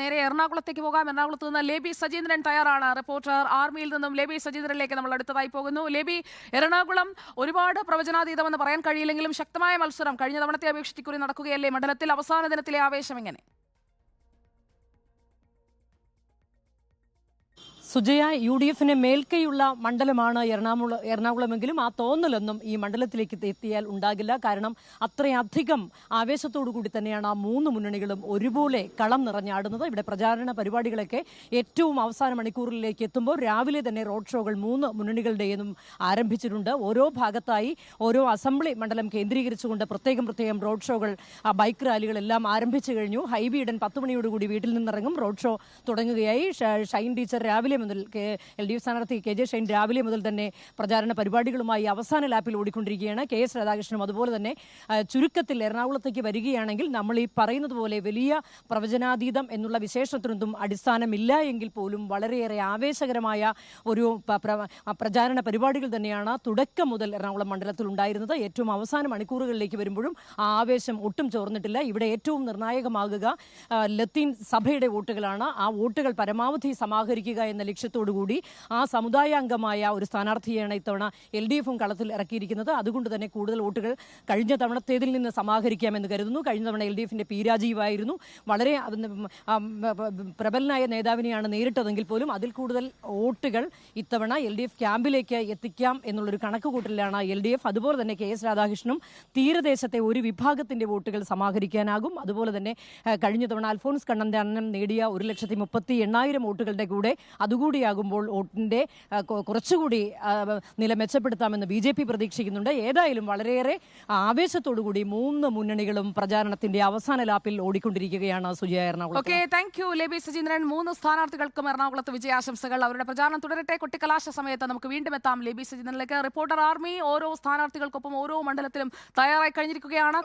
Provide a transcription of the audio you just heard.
നേരെ എറണാകുളത്തേക്ക് പോകാം. എറണാകുളത്ത് നിന്ന് ലേബി സജീന്ദ്രൻ തയ്യാറാണ്. റിപ്പോർട്ടർ ആർമിയിൽ നിന്നും ലേബി സജീന്ദ്രനിലേക്ക് നമ്മൾ അടുത്തതായി പോകുന്നു. ലേബി എറണാകുളം ഒരുപാട് പ്രവചനാതീതമെന്ന് പറയാൻ കഴിയില്ലെങ്കിലും ശക്തമായ മത്സരം കഴിഞ്ഞ തവണത്തെ അപേക്ഷിച്ച് കുറി നടക്കുകയല്ലേ? മണ്ഡലത്തിൽ അവസാന ദിനത്തിലെ ആവേശം എങ്ങനെ? സുജയ യു ഡി എഫിന് മേൽക്കൈയുള്ള മണ്ഡലമാണ് എറണാകുളം എറണാകുളമെങ്കിലും ആ തോന്നലൊന്നും ഈ മണ്ഡലത്തിലേക്ക് എത്തിയാൽ ഉണ്ടാകില്ല. കാരണം അത്രയധികം ആവേശത്തോടു കൂടി തന്നെയാണ് ആ മൂന്ന് മുന്നണികളും ഒരുപോലെ കളം നിറഞ്ഞാടുന്നത്. ഇവിടെ പ്രചാരണ പരിപാടികളൊക്കെ ഏറ്റവും അവസാന മണിക്കൂറിലേക്ക് എത്തുമ്പോൾ രാവിലെ തന്നെ റോഡ് ഷോകൾ മൂന്ന് മുന്നണികളുടെയും ആരംഭിച്ചിട്ടുണ്ട്. ഓരോ ഭാഗത്തായി ഓരോ അസംബ്ലി മണ്ഡലം കേന്ദ്രീകരിച്ചുകൊണ്ട് പ്രത്യേകം പ്രത്യേകം റോഡ് ഷോകൾ ബൈക്ക് റാലികളെല്ലാം ആരംഭിച്ചു കഴിഞ്ഞു. ഹൈബി ഇടൻ പത്ത് മണിയോടുകൂടി വീട്ടിൽ നിന്നിറങ്ങും. റോഡ് ഷോ തുടങ്ങുകയായി. ഷൈൻ ടീച്ചർ രാവിലെ മുതൽ എൽ ഡി എഫ് സ്ഥാനാർത്ഥി കെ ജെ ഷൈൻ രാവിലെ മുതൽ തന്നെ പ്രചാരണ പരിപാടികളുമായി അവസാന ലാപ്പിൽ ഓടിക്കൊണ്ടിരിക്കുകയാണ്. കെ എസ് രാധാകൃഷ്ണനും അതുപോലെ തന്നെ ചുരുക്കത്തിൽ എറണാകുളത്തേക്ക് വരികയാണെങ്കിൽ നമ്മൾ ഈ പറയുന്നത് പോലെ വലിയ പ്രവചനാതീതം എന്നുള്ള വിശേഷത്തിനൊന്നും അടിസ്ഥാനമില്ല എങ്കിൽ പോലും വളരെയേറെ ആവേശകരമായ ഒരു പ്രചാരണ പരിപാടികൾ തന്നെയാണ് തുടക്കം മുതൽ എറണാകുളം മണ്ഡലത്തിൽ ഉണ്ടായിരുന്നത്. ഏറ്റവും അവസാന മണിക്കൂറുകളിലേക്ക് വരുമ്പോഴും ആ ആവേശം ഒട്ടും ചോർന്നിട്ടില്ല. ഇവിടെ ഏറ്റവും നിർണായകമാകുക ലത്തീൻ സഭയുടെ വോട്ടുകളാണ്. ആ വോട്ടുകൾ പരമാവധി സമാഹരിക്കുക എന്ന ലക്ഷ്യത്തോടുകൂടി ആ സമുദായ അംഗമായ ഒരു സ്ഥാനാർത്ഥിയാണ് ഇത്തവണ എൽ ഡി എഫും കളത്തിൽ ഇറക്കിയിരിക്കുന്നത്. അതുകൊണ്ട് തന്നെ കൂടുതൽ വോട്ടുകൾ കഴിഞ്ഞ തവണത്തേതിൽ നിന്ന് സമാഹരിക്കാമെന്ന് കരുതുന്നു. കഴിഞ്ഞ തവണ എൽ ഡി എഫിന്റെ പി രാജീവായിരുന്നു. വളരെ പ്രബലനായ നേതാവിനെയാണ് നേരിട്ടതെങ്കിൽ പോലും അതിൽ കൂടുതൽ വോട്ടുകൾ ഇത്തവണ എൽ ഡി എഫ് ക്യാമ്പിലേക്ക് എത്തിക്കാം എന്നുള്ളൊരു കണക്കുകൂട്ടലിലാണ് എൽ ഡി എഫ് അതുപോലെ തന്നെ കെ എസ് രാധാകൃഷ്ണനും തീരദേശത്തെ ഒരു വിഭാഗത്തിന്റെ വോട്ടുകൾ സമാഹരിക്കാനാകും. അതുപോലെ തന്നെ കഴിഞ്ഞ തവണ അൽഫോൺസ് കണ്ണന്താനം നേടിയ ഒരു ലക്ഷത്തി മുപ്പത്തി എണ്ണായിരം വോട്ടുകളുടെ കൂടെ അതുകൂടിയാകുമ്പോൾ വോട്ടിന്റെ കുറച്ചുകൂടി നില മെച്ചപ്പെടുത്താമെന്ന് ബി ജെ പി പ്രതീക്ഷിക്കുന്നുണ്ട്. ഏതായാലും വളരെയേറെ ആവേശത്തോടുകൂടി മൂന്ന് മുന്നണികളും പ്രചാരണത്തിന്റെ അവസാന ലാപ്പിൽ ഓടിക്കൊണ്ടിരിക്കുകയാണ് Sujaya Ernakulam okay thank you ലേബി Sucheendran മൂന്ന് സ്ഥാനാർത്ഥികൾക്കും എറണാകുളത്ത് വിജയാശംസകൾ. അവരുടെ പ്രചാരണം തുടരട്ടെ. കുട്ടിക്കലാശ സമയത്ത് നമുക്ക് വീണ്ടും എത്താം. ലേബി സുചീന്ദ്രനിലേക്ക് റിപ്പോർട്ടർ ആർമി ഓരോ സ്ഥാനാർത്ഥികൾക്കൊപ്പം ഓരോ മണ്ഡലത്തിലും തയ്യാറായി കഴിഞ്ഞിരിക്കുകയാണ്.